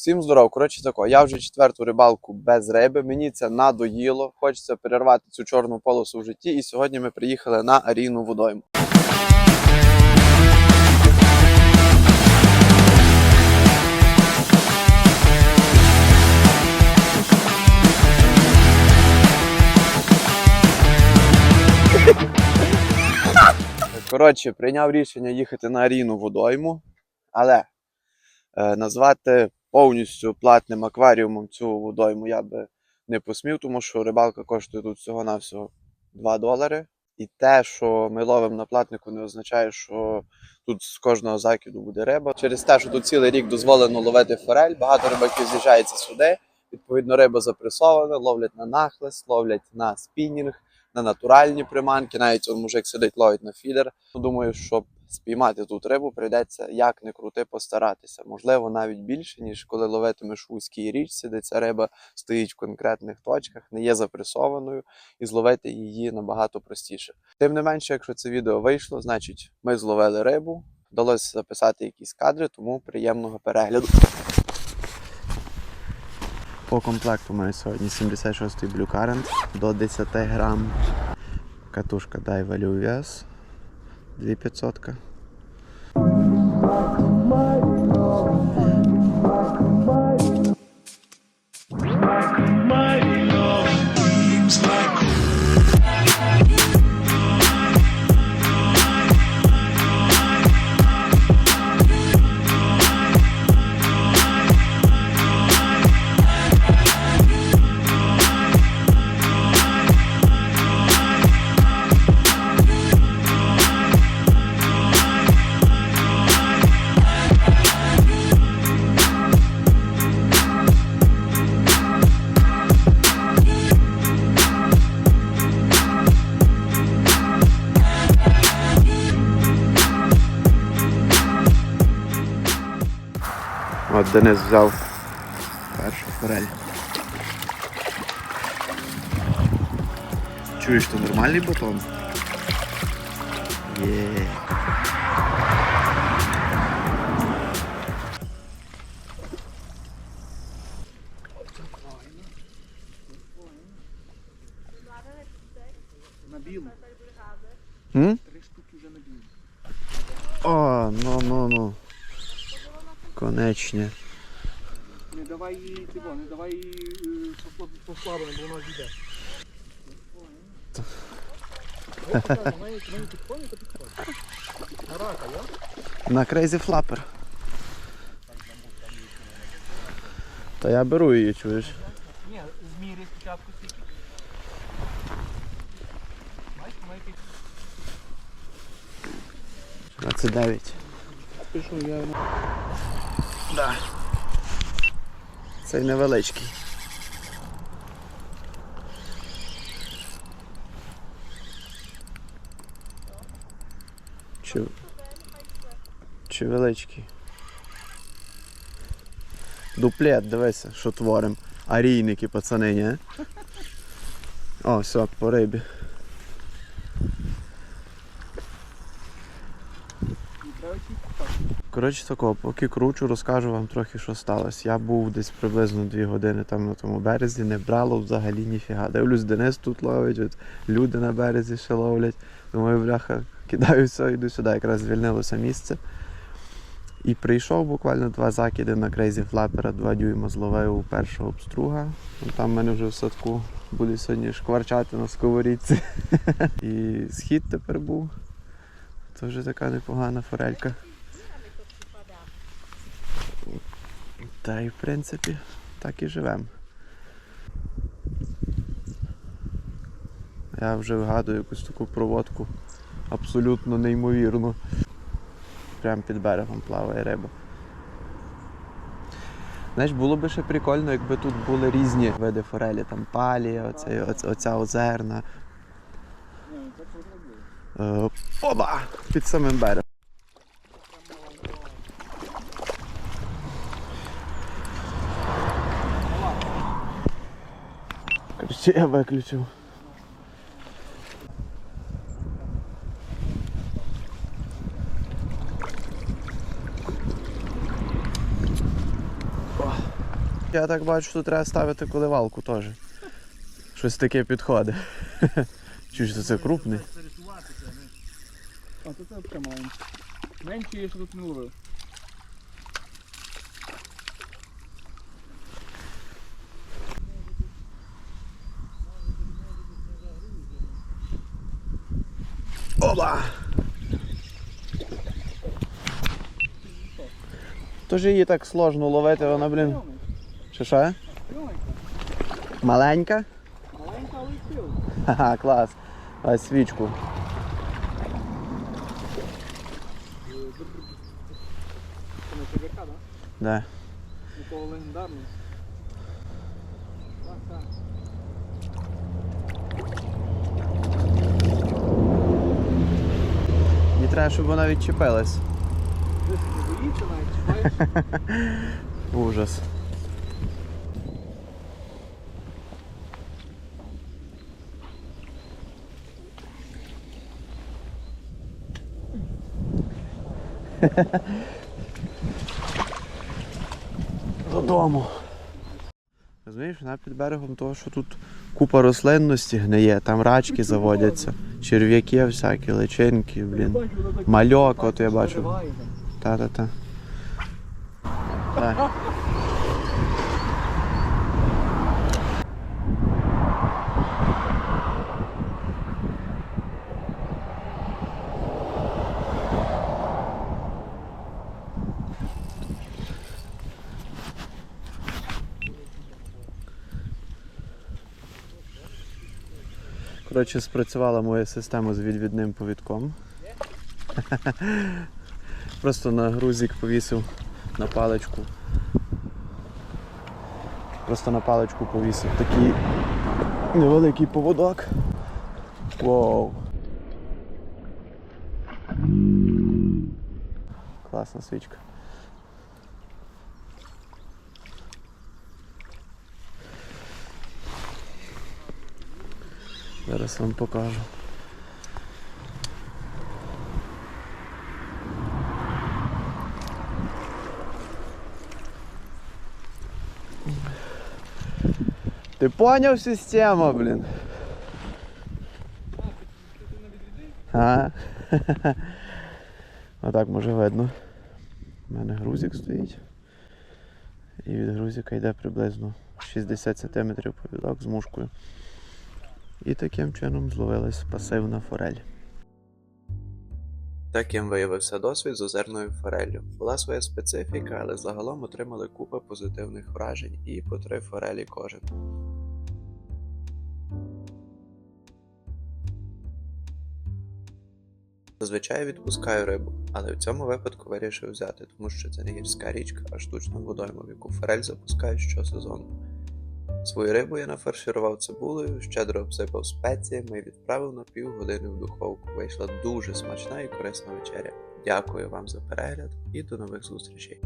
Всім здоров. Коротше тако, я вже четверту рибалку без риби. Мені це надоїло. Хочеться перервати цю чорну полосу в житті. І сьогодні ми приїхали на арійну водойму. Коротше, прийняв рішення їхати на арійну водойму, але е, назвати повністю платним акваріумом цю водойму я би не посмів, тому що рибалка коштує тут всього-навсього 2 долари. І те, що ми ловимо на платнику, не означає, що тут з кожного закиду буде риба. Через те, що тут цілий рік дозволено ловити форель, багато рибаків з'їжджається сюди. Відповідно, риба запресована, ловлять на нахлест, ловлять на спінінг, на натуральні приманки. Навіть он мужик сидить, ловить на фідер. Думаю, щоб спіймати тут рибу, прийдеться як не крути постаратися. Можливо, навіть більше, ніж коли ловитимеш у вузькій річці, де ця риба стоїть в конкретних точках, не є запресованою, і зловити її набагато простіше. Тим не менше, якщо це відео вийшло, значить ми зловили рибу. Вдалося записати якісь кадри, тому приємного перегляду. По комплекту маю сьогодні 76-й Blue до 10 грам. Катушка Daiwa UVS 2500. Thank you. От Денис взяв першу форель. Чуєш, то нормальний батон? Є. На білу. Три штуки вже на білу. О, ну ну ну. Конечне. Не давай їй цього, не давай їй е, послаб- послаблено, бо вона підходить. На Crazy Flapper. Та я беру її, чуєш? Ні, зміри спочатку скільки. Бачиш, має під... 29. Пишу, я... Да. Цей невеличкий. Чи... Чи величкий? Дуплет, дивися, що творим. Арійники, пацани, ні? О, все, по рибі. Коротше такого, поки кручу, розкажу вам трохи, що сталося. Я був десь приблизно 2 години там на тому березі, не брало взагалі ніфіга. Дивлюсь, Денис тут ловить, от люди на березі ще ловлять. Думаю, бляха, кидаю все, йду сюди, якраз звільнилося місце. І прийшов буквально два закиди на Crazy Flapper, два дюйма зловив у першого обструга. Ну, Там в мене вже в садку буде сьогодні шкварчати на сковорідці. І схід тепер був. Це вже така непогана форелька. Та й в принципі так і живемо. Я вже вигадую якусь таку проводку абсолютно неймовірну. Прямо під берегом плаває риба. Знаєш, було би ще прикольно, якби тут були різні види форелі, там палія, оця, оця, оця озерна. Е, Оба! Під самим берегом. Короче, я виключив. Я так бачу, що треба ставити коливалку теж. Щось таке підходить. Чуєш, що це крупний? А то це взагалі маленький. Менший я ще тут не ловив. Оба! Тож її так сложно ловити, вона, блін. Чи що? Маленька. Маленька? Маленька, але й сила. Ха-ха, клас. Ось свічку. Це не ТВК, так? Да. Такого легендарного. Так, так. Мені треба, щоб вона відчепилась. Боїться навіть, чіпаєш. Ужас. Додому. Розумієш, вона під берегом того, що тут купа рослинності гниє, там рачки заводяться, черв'яки всякі, личинки, блін. Мальок, от я бачу. Та-та-та. Так. Коротше, спрацювала моя система з відвідним повідком. Просто на грузик повісив на паличку. Просто на паличку повісив такий невеликий поводок. Вау. Класна свічка. Зараз вам покажу. Ти поняв систему, блін? А? Отак може видно. У мене грузик стоїть. І від грузика йде приблизно 60 см повідок з мушкою. І таким чином зловилась пасивна форель. Таким виявився досвід з озерною фореллю. Була своя специфіка, але загалом отримали купа позитивних вражень і по три форелі кожен. Зазвичай відпускаю рибу, але в цьому випадку вирішив взяти, тому що це не гірська річка, а штучна водойма, в яку форель запускаю щосезону. Свою рибу я нафарширував цибулею, щедро обсипав спеціями і відправив на півгодини в духовку. Вийшла дуже смачна і корисна вечеря. Дякую вам за перегляд і до нових зустрічей.